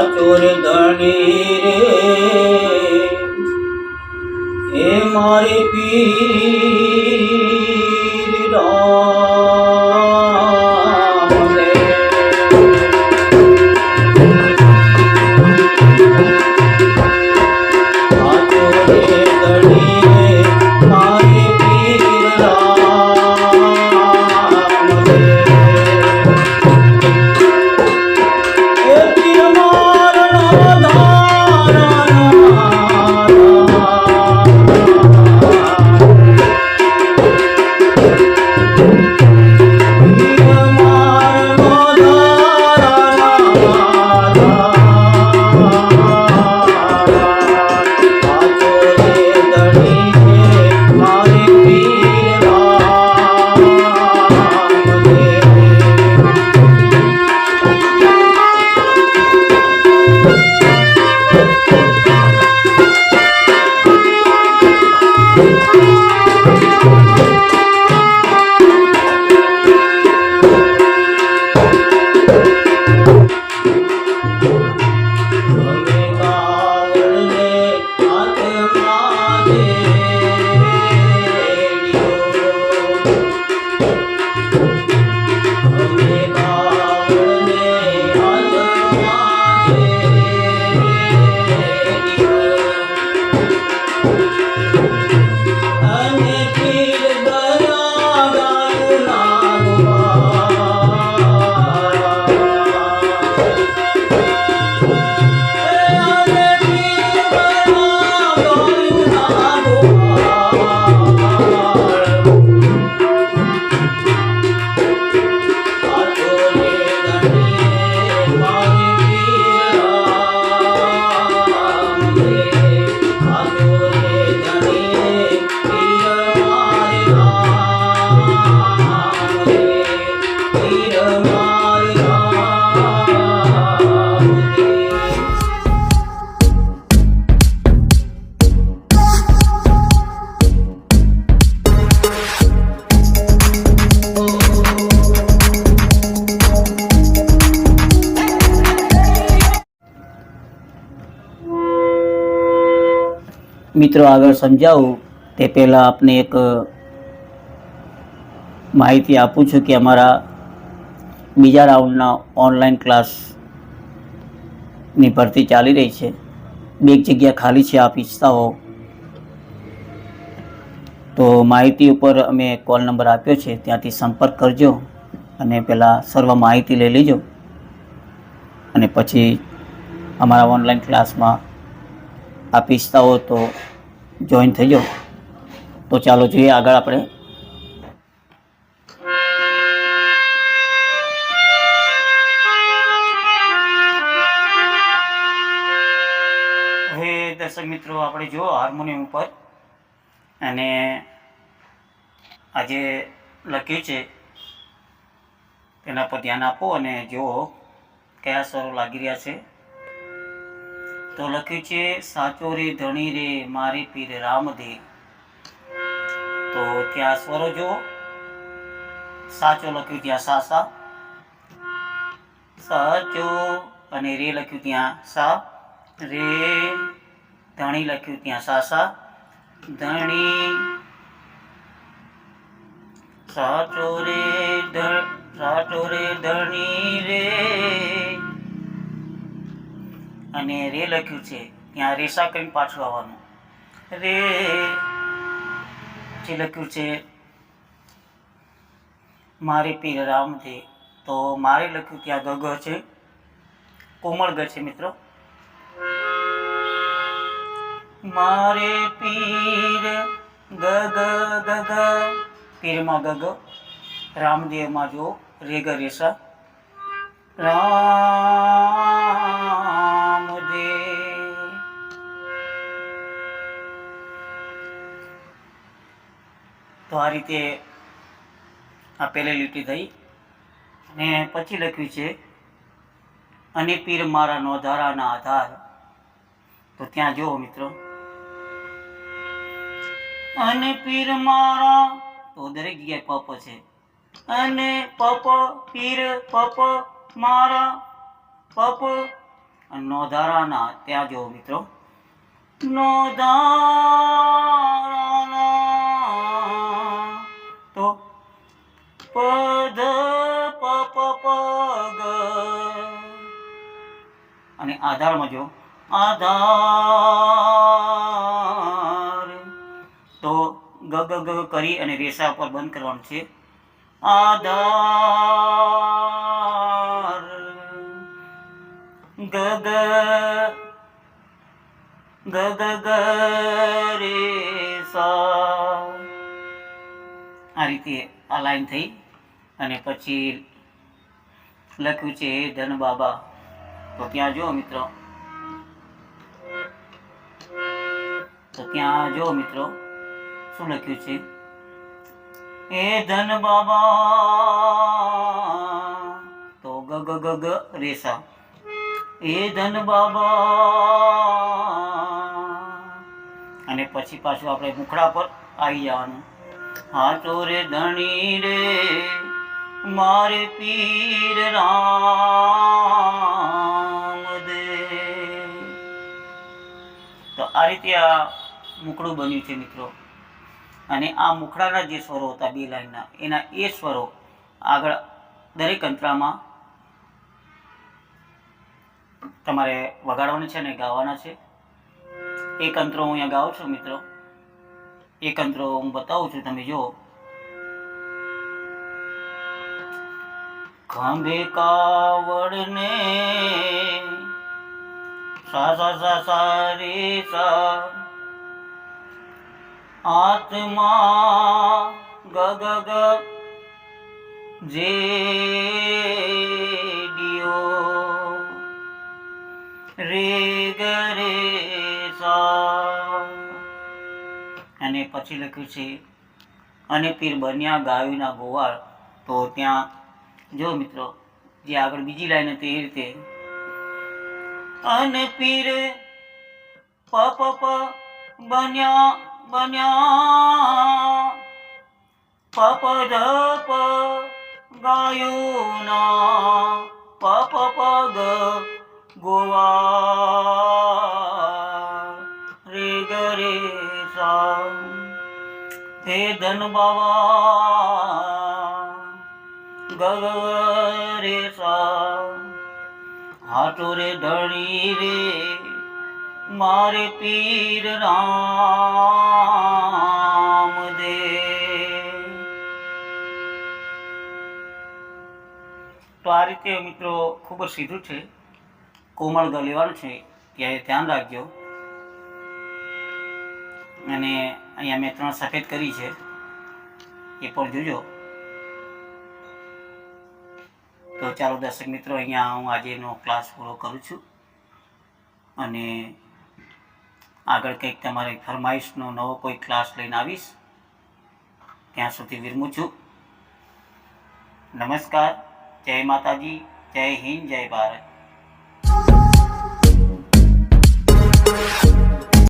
સાચો રે ધણી રે એ મારી પીર મિત્રો આગળ સમજાવું તે પહેલાં આપને એક માહિતી આપું છું કે અમારા બીજા રાઉન્ડના ઓનલાઈન ક્લાસની ભરતી ચાલી રહી છે. બે જગ્યા ખાલી છે આપ ઈચ્છતા હો. તો માહિતી ઉપર અમે કોલ નંબર આપ્યો છે, ત્યાંથી સંપર્ક કરજો અને પહેલાં સર્વ માહિતી લઈ લેજો. અને પછી અમારા ઓનલાઈન ક્લાસમાં આપ ઈચ્છતા હો તો જોઈન થઈ જાઓ. તો ચાલો જોઈએ આગળ આપણે. હવે દર્શક મિત્રો, આપણે જો હાર્મોનિયમ ઉપર. અને આજે લખ્યું છે, તેના પર ધ્યાન આપો અને જુઓ કયા સ્વરો લાગી રહ્યા છે. તો લખ્યું છે, સાચો રે, ધણી રે, મારી પીર રામદે તો ત્યાં સ્વરો જો સાચો લખ્યું ત્યાં સા સા. સાચો અને રે લખ્યું ત્યાં સા. રે, ધણી લખ્યું ત્યાં સા સા. ધણી, સાચો રે સાચો રે, ધણી રે. અને રે લખ્યું છે, ત્યાં રેસા કરીને પાછું આવવાનું. રે. જે લખ્યું છે, મારે પીર રામથી તો મારે લખ્યું ત્યાં ગગ છે, કોમળ ગ છે મિત્રો. મારે પીર ગગ ગગ. પીરમાં ગગ, રામદેવમાં જો રેગ રેસા. રામદેવ તો આ રીતે આ પહેલી લીટી થઈ. અને પછી લખ્યું છે, અને પીર મારા નોધારાના આધાર. તો ત્યાં જુઓ મિત્રો. અને પીર મારા તો દરેક જગ્યાએ પપ છે. અને પપ, પીર, પપ, મારા, પપ. નોધારાના, ત્યાં જુઓ મિત્રો. નોધારાના આધારમાં જો, આધાર. તો ગ ગ ગ કરી અને રેસા ઉપર બંધ કરવાનું છે. આધાર. ગ ગ ગ ગ ગ રે સા આ રીતે આ લાઈન થઈ. અને પછી લખ્યું છે, ધન બાબા. તો ત્યાં જો મિત્રો? તો ત્યાં જો મિત્રો? શું લખ્યું છે? એ ધન બાબા. તો ગ ગ ગ ગ, રેસા. એ ધન બાબા. અને પછી પાછું આપણે મુખડા પર આવી જવાનું. હા, તો રે ધણી રે. મારે પીર રામ દે. તો આ રીતે આ મુખડું બન્યું છે મિત્રો. અને આ મુખડાના જે સ્વરો હતા બે લાઈનના, એના એ સ્વરો આગળ દરેક અંતરામાં તમારે વગાડવાના છે અને ગાવાના છે. એક અંતરો હું અહીંયા ગાઉં છું મિત્રો. એક અંતરો હું બતાવું છું. તમે જુઓ. ખંભે કાવડને સા સા સા સા રે સા આત્મા ગ ગ ગ જે ડિયો રે ગ રે સા અને પછી લખ્યું છે અને પીર બન્યા ગાયુના ગોવાળ. તો ત્યાં જો મિત્રો, જે આગળ બીજી લાઈન હતી એ રીતે. અને પીર પ પ પ, બન્યા બન્યા. પ પ ધ પ, ગાયુના. પ પ પ, ગ, ગોવા. રે, ગ, રે, સા. ધન બાવા. ગ ગ રે હાટો રે ધણી રે મારે પીર રામ દે તો આ રીતે મિત્રો ખૂબ જ સીધું છે. કોમળ ગ છે. ત્યારે ધ્યાન રાખજો. અને અહીંયા મેં ત્રણ સફેદ કરી છે. એ પણ જોજો. તો ચાલો દર્શક મિત્રો, અહીંયા હું આજેનો ક્લાસ પૂરો કરું છું. અને આગળ કંઈક તમારે ફરમાઈશનો નવો કોઈ ક્લાસ લઈને આવીશ, ત્યાં સુધી વિરમું છું. નમસ્કાર, જય માતાજી, જય હિન્દ, જય ભારત.